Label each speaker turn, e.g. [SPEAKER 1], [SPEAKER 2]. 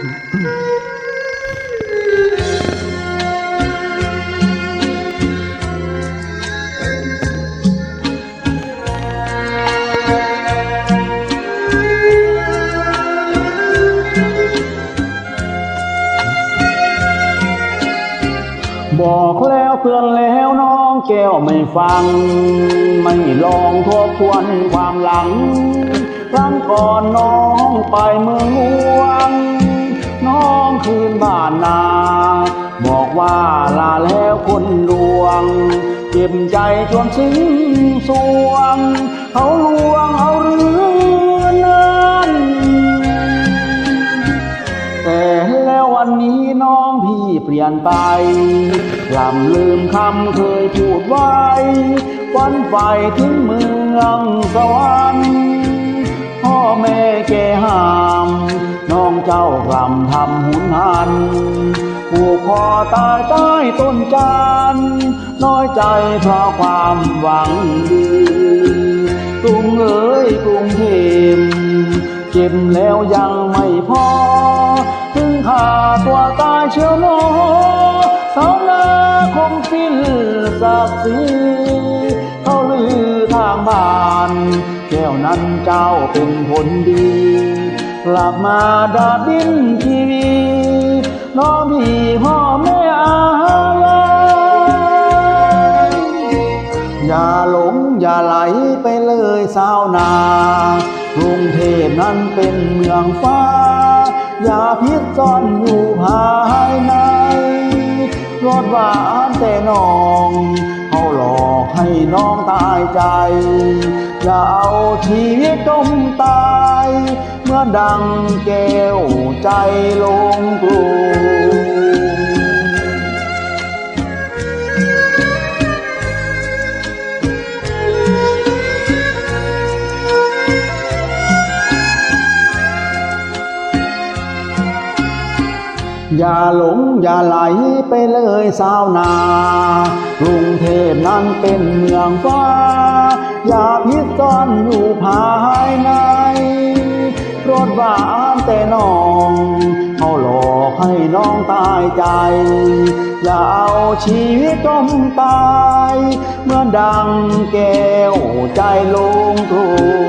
[SPEAKER 1] บอกแล้วเตือนแล้วน้องแก้วไม่ฟัง ไม่ลองทบทวนความหลังครั้งก่อนน้องไปเมืองหลวงน้ องคืนบ้านนา บอกว่าลาแล้วคนดวง เจ็บใจจนสิ้นสวง เขาลวงเอาเรือนั้นแต่แล้ววันนี้น้องพี่เปลี่ยนไปลำลืมคำเคยพูดไว้วันไฟถึงเมืองสวรรค์พ่อแม่แกหา เจ้ากลำทำหุนหันผูกคอตายใต้ต้นจานน้อยใจเพราะความหวังดีกรุงเอ๋ยกรุงเทพเจ็บแล้วยังไม่พอ ถึงขาตัวตายเชียวหนอสาวนาคงสิ้นศักดิ์ศรีเขาลือทางบ้าน แก้วนั้นเจ้าเป็นคนดี กลับมาดาดินทีวีน้องพี่พ่อแม่อาลัยอย่าหลงอย่าไหลไปเลยสาวนากรุงเทพนั้นเป็นเมืองฟ้า อย่าพิษซ่อนอยู่ภายในรถหวานแต่น้องเขาหลอกให้น้องตายใจ อย่าเอาชีวิตจมตาย ดังแก้วใจลงกรุงอย่าหลงอย่าไหลไปเลยสาวนา กรุงเทพนั้นเป็นเมืองฟ้า อย่าพิษซ่อนอยู่ภา องเขาหลอกให้น้องตายใจ อย่าเอาชีวิตจมตาย เมื่อดังแก้วใจลงทุก